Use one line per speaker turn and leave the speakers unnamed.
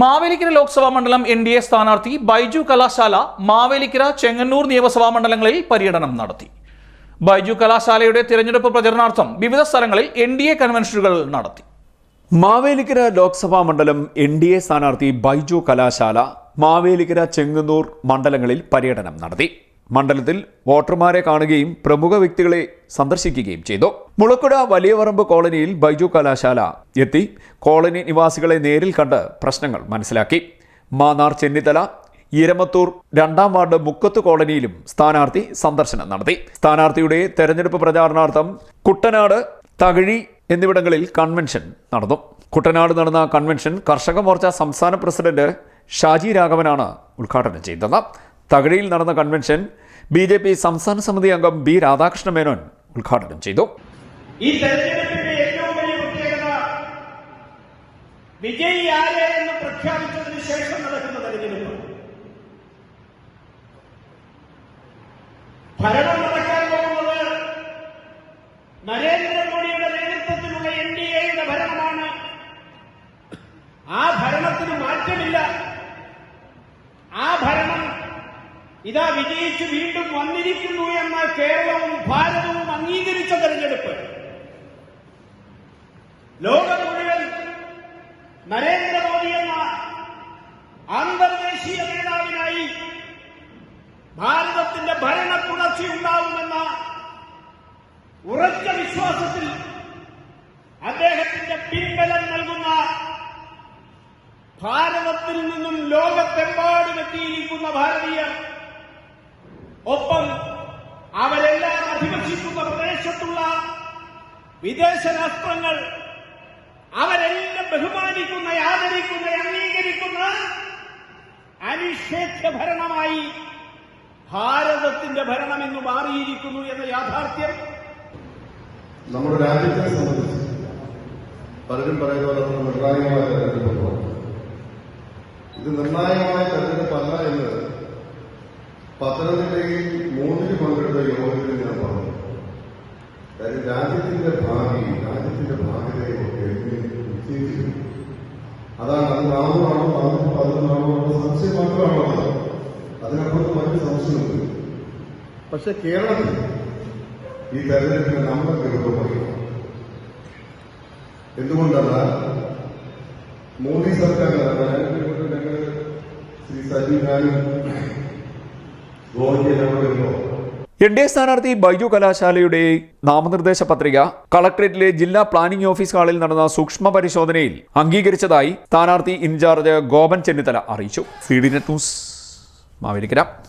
മാവേലിക്കര ലോക്സഭാ മണ്ഡലം N D A സ്ഥാനാർത്ഥി ബൈജു കലാശാല മാവേലിക്കര ചെങ്ങന്നൂർ നിയമസഭാ മണ്ഡലങ്ങളിൽ പര്യടനം നടത്തി. ബൈജു കലാശാലയുടെ തിരഞ്ഞെടുപ്പ് പ്രചരണാർത്ഥം വിവിധ സ്ഥലങ്ങളിൽ എൻ ഡി എ കൺവെൻഷനുകൾ നടത്തി.
മാവേലിക്കര ലോക്സഭാ മണ്ഡലം എൻ ഡി എ സ്ഥാനാർത്ഥി ബൈജു കലാശാല മാവേലിക്കര ചെങ്ങന്നൂർ മണ്ഡലങ്ങളിൽ പര്യടനം നടത്തി. മണ്ഡലത്തിൽ വോട്ടർമാരെ കാണുകയും പ്രമുഖ വ്യക്തികളെ സന്ദർശിക്കുകയും ചെയ്തു. മുളക്കുട വലിയവറമ്പ് കോളനിയിൽ ബൈജു കലാശാല എത്തി. കോളനി നിവാസികളെ നേരിൽ കണ്ട് പ്രശ്നങ്ങൾ മനസ്സിലാക്കി. മാന്നാർ ചെന്നിത്തല ഇരമത്തൂർ രണ്ടാം വാർഡ് മുക്കത്ത് കോളനിയിലും സ്ഥാനാർത്ഥി സന്ദർശനം നടത്തി. സ്ഥാനാർത്ഥിയുടെ തെരഞ്ഞെടുപ്പ് പ്രചാരണാർത്ഥം കുട്ടനാട് തകഴി എന്നിവിടങ്ങളിൽ കൺവെൻഷൻ നടന്നു. കുട്ടനാട് നടന്ന കൺവെൻഷൻ കർഷക മോർച്ച സംസ്ഥാന പ്രസിഡന്റ് ഷാജി രാഘവനാണ് ഉദ്ഘാടനം ചെയ്തത്. തകഴിയിൽ നടന്ന കൺവെൻഷൻ ബി സംസ്ഥാന സമിതി അംഗം ബി രാധാകൃഷ്ണ മേനോൻ ഉദ്ഘാടനം ചെയ്തു.
ഈ തെരഞ്ഞെടുപ്പിന്റെ ഏറ്റവും വലിയ പ്രത്യേകത വിജയി ആരെ എന്ന് പ്രഖ്യാപിച്ചതിന് ശേഷം നടക്കുന്ന തെരഞ്ഞെടുപ്പ്. ഭരണം നടക്കാൻ പോകുന്നത് നരേന്ദ്രമോദിയുടെ നേതൃത്വത്തിലുള്ള എൻ ഡി എയുടെ ഭരണമാണ്. ആ ഭരണത്തിന് മാറ്റമില്ല. ആ ഭരണം ഇതാ വിജയിച്ച് വീണ്ടും വന്നിരിക്കുന്നു എന്ന കേരളവും ഭാരതവും അംഗീകരിച്ച തെരഞ്ഞെടുപ്പ്. ലോകം മുഴുവൻ നരേന്ദ്രമോദി എന്ന അന്തർദേശീയ നേതാവിനായി ഭാരതത്തിന്റെ ഭരണ തുടർച്ചയുണ്ടാവുമെന്ന ഉറച്ച വിശ്വാസത്തിൽ അദ്ദേഹത്തിന്റെ പിൻബലം നൽകുന്ന ഭാരതത്തിൽ നിന്നും ലോകത്തെമ്പാടും എത്തിയിരിക്കുന്ന ഭാരതീയർ ഒപ്പം അവരെല്ലാം അധിവസിക്കുന്ന പ്രദേശത്തുള്ള വിദേശ രാഷ്ട്രങ്ങൾ അവരെല്ലാം ബഹുമാനിക്കുന്ന ആദരിക്കുന്ന അംഗീകരിക്കുന്ന അനിഷേധ്യ ഭരണമായി ഭാരതത്തിന്റെ ഭരണം ഇന്ന് മാറിയിരിക്കുന്നു എന്ന യാഥാർത്ഥ്യം.
നമ്മുടെ രാജ്യത്തെ സംബന്ധിച്ച് പലരും പറയുന്ന പോലെ നമ്മൾ നിർണായകമായ ഇത് നിർണായകമായ തെരഞ്ഞെടുപ്പല്ല എന്ന് പത്തനംതിട്ടയിൽ മൂന്നിന് പങ്കെടുത്ത യോഗത്തിൽ ഞാൻ പറഞ്ഞു. കാര്യം രാജ്യത്തിന്റെ ഭാവി രാജ്യത്തിന്റെ ഭാഗ്യതയൊക്കെ നിശ്ചയിച്ചിരുന്നു അതാണ് അത് നാമമാണോ നാനൂറ്റി പതിനൊന്നാണോ എന്ന സംശയം മാത്രമാണോ അത് അതിനപ്പുറത്ത് മറ്റു സംശയമുണ്ട്. പക്ഷെ കേരളത്തിൽ ഈ തെരഞ്ഞെടുപ്പിന് നമ്മൾ ഗൗരവമായി എന്തുകൊണ്ടെന്നാൽ മോദി സർക്കാരിലാണ് ഞങ്ങൾ ശ്രീ സജീവ് ഞാനും ഗോവയ്ക്ക് ഞങ്ങൾ
എൻ ഡി എ സ്ഥാനാർത്ഥി ബൈജു കലാശാലയുടെ നാമനിർദ്ദേശ പത്രിക കളക്ടറേറ്റിലെ ജില്ലാ പ്ലാനിംഗ് ഓഫീസ് ഹാളിൽ നടന്ന സൂക്ഷ്മ പരിശോധനയിൽ അംഗീകരിച്ചതായി സ്ഥാനാർത്ഥി ഇൻചാർജ് ഗോപൻ ചെന്നിത്തല അറിയിച്ചു. C D net news Mavelikkara.